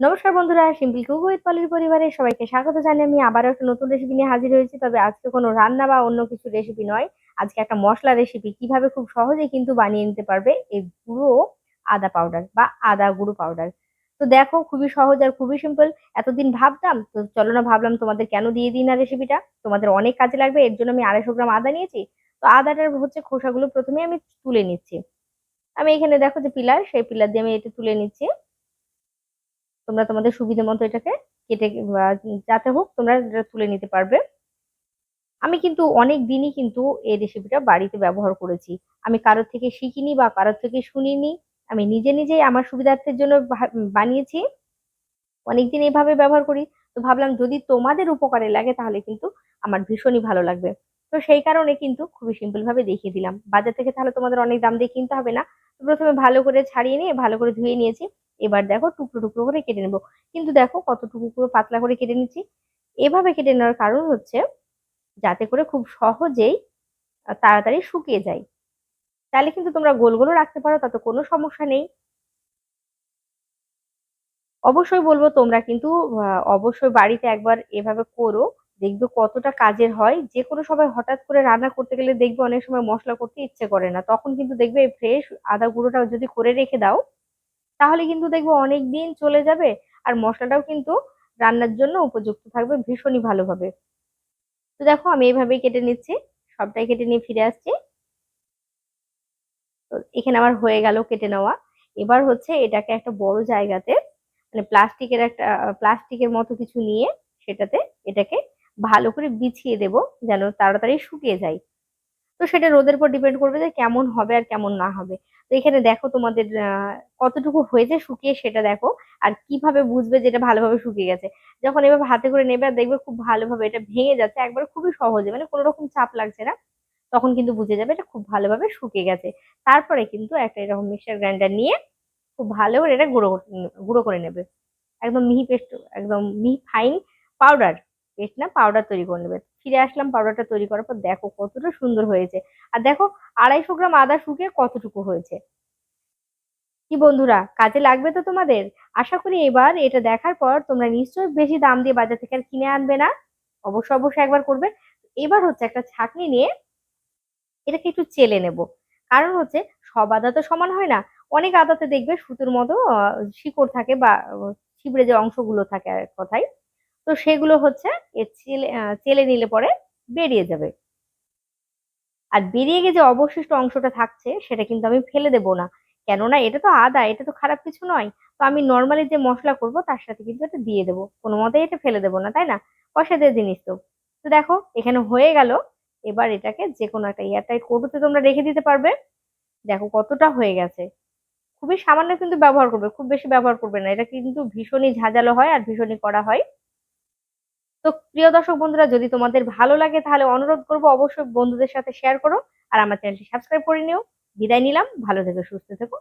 নমস্কার বন্ধুরা simple cook with পলির পরিবারে সবাইকে স্বাগত জানিয়ে আমি আবারও একটা নতুন রেসিপি নিয়ে হাজির হয়েছি। তবে আজকে কোনো রান্না বা অন্য কিছু রেসিপি নয়। আজকে একটা মশলা রেসিপি কীভাবে খুব সহজেই কিন্তু বানিয়ে নিতে পারবে এই গুঁড়ো আদা পাউডার বা আদা গুঁড়ো পাউডার তো দেখো, খুবই সহজ আর খুবই সিম্পল এতদিন ভাবতাম, তো চলো না ভাবলাম তোমাদের কেন দিয়ে দিই না রেসিপিটা তোমাদের অনেক কাজে লাগবে, এর জন্য আমি আড়াইশো গ্রাম আদা নিয়েছি। তো আদাটার হচ্ছে খোসাগুলো প্রথমে আমি তুলে নিচ্ছি। আমি এখানে দেখো যে পিলার, সেই পিলার দিয়ে আমি এটা তুলে নিচ্ছি। তোমরা তোমাদের সুবিধা মতো এটাকে কেটে যাতে হোক তোমরা তুলে নিতে পারবে। আমি কিন্তু অনেক দিনই কিন্তু এই রেসিপিটা বাড়িতে ব্যবহার করেছি। আমি কারোর থেকে শিখিনি বা কারোর থেকে শুনিনি। আমি নিজে নিজেই আমার সুবিধার্থের জন্য বানিয়েছি। অনেকদিন এইভাবে ব্যবহার করি। তো ভাবলাম যদি তোমাদের উপকারে লাগে তাহলে কিন্তু আমার ভীষণই ভালো লাগবে। তো সেই কারণে কিন্তু খুবই সিম্পল ভাবে দেখিয়ে দিলাম। বাজার থেকে তাহলে তোমাদের অনেক দাম দিয়ে কিনতে হবে না। প্রথমে ভালো করে ছাড়িয়ে নিয়ে, ভালো করে ধুয়ে নিয়েছি। এবার দেখো টুকরো টুকরো করে কেটে নেব। কিন্তু দেখো কতটুকু পুরো পাতলা করে কেটে নিচ্ছি। এভাবে কেটে নেওয়ার কারণ হচ্ছে যাতে করে খুব সহজেই তাড়াতাড়ি শুকিয়ে যায়। তাহলে কিন্তু তোমরা গোল গোলও রাখতে পারো, তাতে কোনো সমস্যা নেই। অবশ্যই বলব তোমরা কিন্তু অবশ্যই বাড়িতে একবার এভাবে করো। দেখবে কতটা কাজের হয়। যে কোনো সময় হঠাৎ করে রান্না করতে গেলে দেখবে অনেক সময় মশলা করতে ইচ্ছে করে না। তখন কিন্তু দেখবে ফ্রেশ আদা গুঁড়োটা যদি করে রেখে দাও তাহলে কিন্তু দেখব অনেক দিন চলে যাবে আর মশলাটাও কিন্তু রান্নার জন্য উপযুক্ত থাকবে ভীষণই ভালোভাবে। তো দেখো আমি এইভাবেই কেটে নিচ্ছি, সবটাই কেটে নিয়ে ফিরে আসছি। তো এখানে আমার হয়ে গেল কেটে নেওয়া। এবার হচ্ছে এটাকে একটা বড় জায়গাতে মানে প্লাস্টিকের একটা, প্লাস্টিকের মতো কিছু নিয়ে সেটাতে এটাকে ভালো করে বিছিয়ে দেব যেন তাড়াতাড়ি শুকিয়ে যায়। তো সেটা রোদের উপর ডিপেন্ড করবে যে কেমন হবে আর কেমন না হবে। এখানে দেখো তোমাদের কতটুকু হয়েছে শুকিয়ে সেটা দেখো। আর কীভাবে বুঝবে যে এটা ভালোভাবে শুকিয়ে গেছে? যখন এভাবে হাতে করে নেবে আর দেখবে খুব ভালোভাবে এটা ভেঙে যাচ্ছে, একবার খুবই সহজে মানে কোনো রকম চাপ লাগছে না। তখন কিন্তু বুঝে যাবে এটা খুব ভালোভাবে শুকিয়ে গেছে। তারপরে কিন্তু একটা এরকম মিক্সার গ্রাইন্ডার নিয়ে খুব ভালো করে এটা গুঁড়ো গুঁড়ো করে নেবে। একদম মিহি পেস্ট, একদম মিহি ফাইন পাউডার পেস্ট না পাউডার তৈরি করে নেবে। ফিরে আসলাম পাউডারটা তৈরি করার পর দেখো কতটা সুন্দর হয়েছে। আর দেখো আড়াইশো গ্রাম আদা শুকিয়ে কতটুকু হয়েছে? কি বন্ধুরা, কাজে লাগবে তো তোমাদের? আশা করি এবার এটা দেখার পর তোমরা নিশ্চয়ই বেশি দাম দিয়ে বাজার থেকে আর কিনে আনবে না। অবশ্যই অবশ্যই একবার করবে। এবার হচ্ছে একটা ছাকনি নিয়ে এটাকে একটু চেলে নেব। কারণ হচ্ছে, সব আদা তো সমান হয় না। অনেক আদাতে দেখবে সুতোর মতো শিকড় থাকে বা ছিবড়ে যে অংশগুলো থাকে কথায়। তো সেগুলো হচ্ছে চেলে চেলে নিলে পরে বেরিয়ে যাবে। আর বেরিয়ে গিয়ে যে অবশিষ্ট অংশটা থাকছে, সেটা কিন্তু আমি ফেলে দেব না। কেননা এটা তো আদা, এটা তো খারাপ কিছু নয়। তো আমি নর্মালি যে মশলা করব, তার সাথে কিন্তু এটা দিয়ে দেবো। কোনো মতেই এটা ফেলে দেবো না, তাই না? দিয়ে জিনিস তো। তো দেখো, এখানে হয়ে গেল। এবার এটাকে যে কোনো একটা এয়ারটাইট কৌটোতে তোমরা রেখে দিতে পারবে। দেখো কতটা হয়ে গেছে। খুবই সামান্য কিন্তু ব্যবহার করবে, খুব বেশি ব্যবহার করবে না। এটা কিন্তু ভীষণই ঝাঁঝালো হয় আর ভীষণই করা হয়। তো প্রিয় দর্শক বন্ধুরা, যদি তোমাদের ভালো লাগে তাহলে অনুরোধ করব অবশ্যই বন্ধুদের সাথে শেয়ার করো। আর আমার চ্যানেলটি সাবস্ক্রাইব করে নিও। বিদায় নিলাম। ভালো থেকো, সুস্থ থেকো।